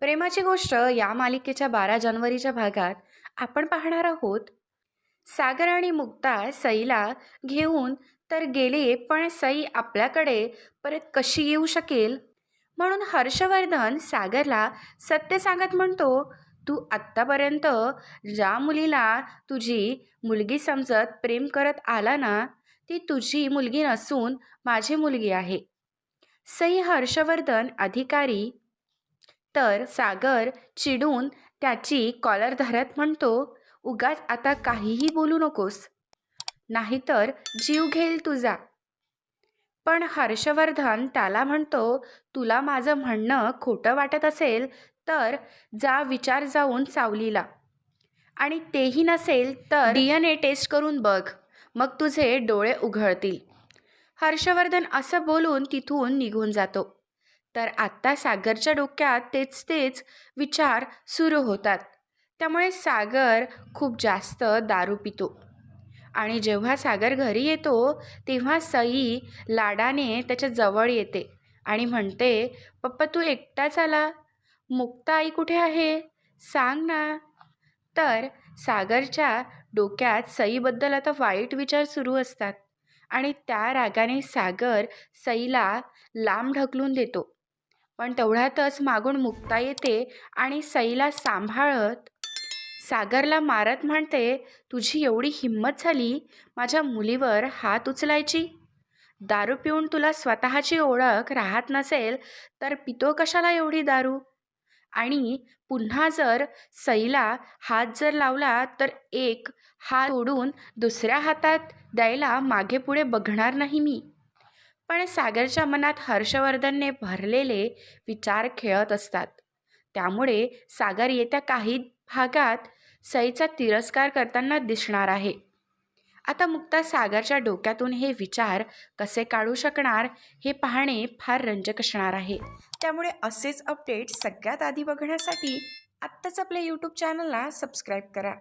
प्रेमाची गोष्ट या मालिकेच्या बारा जानेवारीच्या भागात आपण पाहणार आहोत. सागर आणि मुक्ता सईला घेऊन तर गेले पण सई आपल्याकडे परत कशी येऊ शकेल? म्हणून हर्षवर्धन सागरला सत्य सांगत म्हणतो तू आत्तापर्यंत ज्या मुलीला तुझी मुलगी समजत प्रेम करत आला ना ती तुझी मुलगी नसून माझी मुलगी आहे. सई हर्षवर्धन अधिकारी तर सागर चिडून त्याची कॉलर धरत म्हणतो उगाच आता काहीही बोलू नकोस. नाहीतर जीव घेईल तुझा. पण हर्षवर्धन त्याला म्हणतो तुला माझं म्हणणं खोटं वाटत असेल तर जा विचार जाऊन सावलीला. आणि तेही नसेल तर डी एन ए टेस्ट करून बघ. मग तुझे डोळे उघडतील. हर्षवर्धन असं बोलून तिथून निघून जातो. तर आत्ता सागरच्या डोक्यात तेच तेच विचार सुरू होतात. त्यामुळे सागर खूप जास्त दारू पितो. आणि जेव्हा सागर घरी येतो तेव्हा सई लाडाने त्याच्याजवळ येते आणि म्हणते पप्पा तू एकटाच आला? मुक्ता आई कुठे आहे? सांग ना. तर सागरच्या डोक्यात सईबद्दल आता वाईट विचार सुरू असतात आणि त्या रागाने सागर सईला लांब ढकलून देतो. पण तेवढ्यातच मागून मुक्ता येते आणि सईला सांभाळत सागरला मारत म्हणते तुझी एवढी हिंमत झाली? माझ्या मुलीवर हात उचलायची? दारू पिऊन तुला स्वतःची ओळख राहत नसेल तर पितो कशाला एवढी दारू? आणि पुन्हा जर सईला हात जर लावला तर एक हात ओढून दुसऱ्या हातात द्यायला मागे पुढे बघणार नाही मी. पण सागरच्या मनात हर्षवर्धनने भरलेले विचार खेळत असतात. त्यामुळे सागर येत्या काही भागात सईचा तिरस्कार करताना दिसणार आहे. आता मुक्ता सागरच्या डोक्यातून हे विचार कसे काढू शकणार हे पाहणे फार रंजक असणार आहे. त्यामुळे असेच अपडेट सगळ्यात आधी बघण्यासाठी आत्ताच आपल्या यूट्यूब चॅनलला सबस्क्राईब करा.